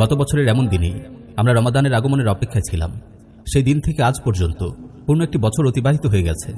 গত বছরের এমন দিনেই আমরা রমাদানের আগমনের অপেক্ষায় ছিলাম। সেই দিন থেকে আজ পর্যন্ত পূর্ণ একটি বছর অতিবাহিত হয়ে গেছে।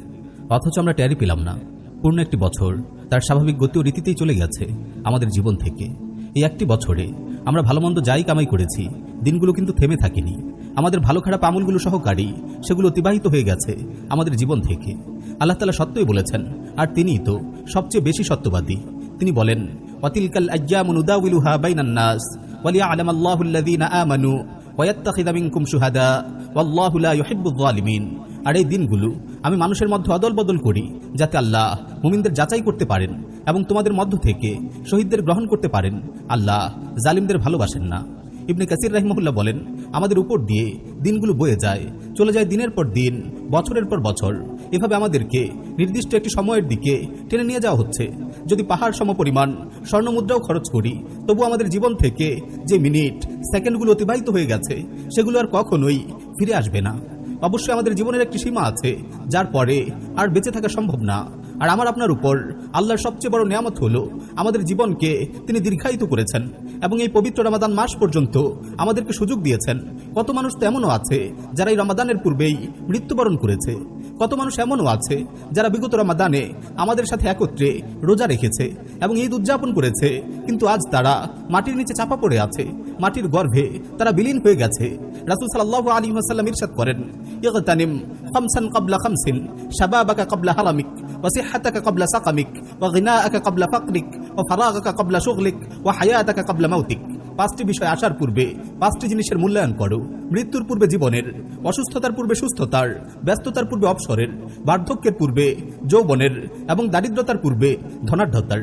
অথচ আমরা ট্যারি পেলাম না। পূর্ণ একটি বছর তার স্বাভাবিক গতি ও রীতিতেই চলে গেছে আমাদের জীবন থেকে। এই একটি বছরে আমরা ভালো মন্দ যাই কামাই করেছি, দিনগুলো কিন্তু থেমে থাকেনি। আমাদের ভালো খারাপ আমলগুলো সহকারী সেগুলো অতিবাহিত হয়ে গেছে আমাদের জীবন থেকে। আল্লাহ তালা সত্যই বলেছেন, আর তিনিই তো সবচেয়ে বেশি সত্যবাদী। তিনি বলেন, অতিলকাল আজ্ঞামনুদাউলুহা বাইনান্নাস। ওয়ালিয়া আলাম আল্লাহুল্লাযীনা আমানু ওয়াত্তাখিযা মিনকুম শুহাদা ওয়াল্লাহু লা ইউহিব্বুয যালিমিন আর এই দিনগুলো আমি মানুষের মধ্যে অদল বদল করি যাতে আল্লাহ মুমিনদের যাচাই করতে পারেন এবং তোমাদের মধ্য থেকে শহীদদের গ্রহণ করতে পারেন। আল্লাহ জালিমদের ভালোবাসেন না। ইবনে কাসির রাহিমহুল্লাহ বলেন, আমাদের উপর দিয়ে দিনগুলো বয়ে যায়, চলে যায় দিনের পর দিন, বছরের পর বছর। এভাবে আমাদেরকে নির্দিষ্ট একটি সময়ের দিকে টেনে নিয়ে যাওয়া হচ্ছে। যদি পাহাড় সম সমপরিমাণ স্বর্ণমুদ্রাও খরচ করি, তবু আমাদের জীবন থেকে যে মিনিট, সেকেন্ডগুলো অতিবাহিত হয়ে গেছে, সেগুলো আর কখনোই ফিরে আসবে না। অবশ্যই আমাদের জীবনের একটি সীমা আছে, যার পরে আর বেঁচে থাকা সম্ভব না। আর আমার আপনার উপর আল্লাহর সবচেয়ে বড় নিয়ামত হলো, আমাদের জীবনকে তিনি দীর্ঘায়িত করেছেন এবং এই পবিত্র রমাদান মাস পর্যন্ত আমাদেরকে সুযোগ দিয়েছেন। কত মানুষ তো এমনও আছে যারা এই রমাদানের পূর্বেই মৃত্যুবরণ করেছে। কত মানুষ এমনও আছে যারা বিগত রমাদানে আমাদের সাথে একত্রে রোজা রেখেছে এবং ঈদ উদযাপন করেছে, কিন্তু আজ তারা মাটির নিচে চাপা পড়ে আছে, মাটির গর্ভে তারা বিলীন হয়ে গেছে। রাসুল সাল্লাহ আলী ওয়াসাল্লাম ইরশাদ করেন, ইগতানিম খামসান কাবলা খামসিন, শাবাবাকা কাবলা হারামিক وصحتك قبل سقمك وغناءك قبل فقرك وفراغك قبل شغلك وحياتك قبل موتك পাঁচটি বিষয় আসার পূর্বে পাঁচটি জিনিসের মূল্যায়ন করো মৃত্যুর পূর্বে জীবনের অসুস্থতার পূর্বে সুস্থতার ব্যস্ততার পূর্বে অবসরের বার্ধক্যের পূর্বে যৌবনের এবং দারিদ্রতার পূর্বে ধনাঢ্যতার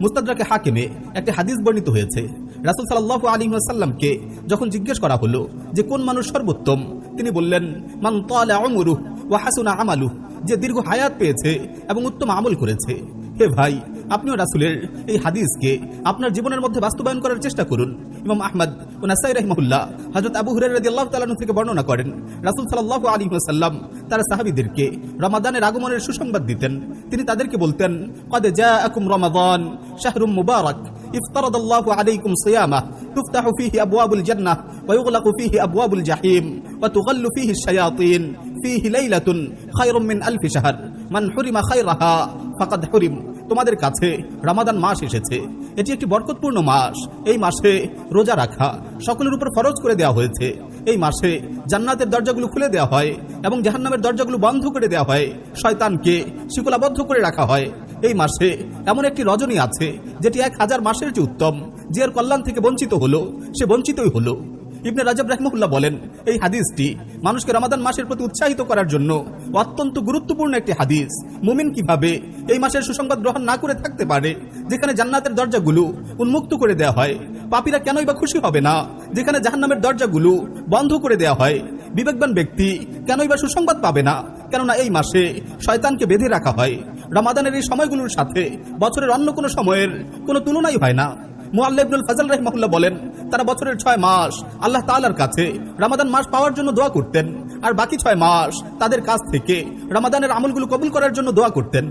মুস্তাদরাকে হাকিমে একটি হাদিস বর্ণিত হয়েছে রাসুল সাল্লাহ আলী সাল্লামকে যখন জিজ্ঞেস করা হলো যে কোন মানুষ সর্বোত্তম তিনি বললেন মান তালা অমরু ও হাসুনা আমালু যে দীর্ঘ হায়াত পেয়েছে এবং উত্তম আমল করেছে হে ভাই আপনিও রাসুলের এই হাদিসকে আপনার জীবনের মধ্যে বাস্তবায়ন করার চেষ্টা করুন ইমাম আহমদ ও নাসাই রহমুল্লাহ হজরত আবু হুরের রাজি আল্লাহ তালানু থেকে বর্ণনা করেন রাসুল সাল্লাহ আলী সাল্লাম তারা সাহাবিদেরকে রমাদানের আগমনের সুসংবাদ দিতেন তিনি তাদেরকে বলতেন কদে জা আকুম রমাদান শাহরুম মুবারক افترض الله عليكم صيامه تفتح فيه أبواب الجنة ويغلق فيه أبواب الجحيم وتغل فيه الشياطين ফিহি লাইলাতুন খায়রুম মিন আলফি শাহর। মান হুরিমা খায়রাহা, ফাকাদ হুরিম। তোমাদের কাছে রামাদান মাস এসেছে। এটি একটি বরকতপূর্ণ মাস। এই মাসে রোজা রাখা সকলের উপর ফরজ করে দেওয়া হয়েছে। এই মাসে জান্নাতের দরজাগুলো খুলে দেওয়া হয় এবং জাহান্নামের দরজাগুলো বন্ধ করে দেওয়া হয়। শয়তানকে শিকলাবদ্ধ করে রাখা হয়। এই মাসে এমন একটি রজনী আছে, যেটি এক হাজার মাসের চেয়ে উত্তম। যে এর কল্যাণ থেকে বঞ্চিত হলো, সে বঞ্চিতই হলো। ইবনে রাজাব রহমুল্লাহ বলেন, এই হাদিসটি মানুষকে রমাদান মাসের প্রতি উৎসাহিত করার জন্য অত্যন্ত গুরুত্বপূর্ণ একটি হাদিস। মুমিন কীভাবে এই মাসের সুসংবাদ গ্রহণ না করে থাকতে পারে, যেখানে জান্নাতের দরজাগুলো উন্মুক্ত করে দেওয়া হয়, পাপীরা কেনই বা খুশি হবে না, যেখানে জাহান্নামের দরজাগুলো বন্ধ করে দেওয়া হয়, বিবেকবান ব্যক্তি কেনই বা সুসংবাদ পাবে না, কেননা এই মাসে শয়তানকে বেঁধে রাখা হয়। রমাদানের এই সময়গুলোর সাথে বছরের অন্য কোনো সময়ের কোনো তুলনাই হয় না। মুআল্লাবনুল ফাজল রহমাহুল্লাহ বলেন, তারা বছরের ছয় মাস আল্লাহ তাআলার কাছে রামাদান মাস পাওয়ার জন্য দোয়া করতেন, আর বাকি ছয় মাস তাদের কাছ থেকে রামাদানের আমলগুলো কবুল করার জন্য দোয়া করতেন।